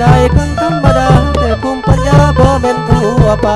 ได้คงธรรมดา แต่ภูมิปัญญาบ่แม่นทั่วไป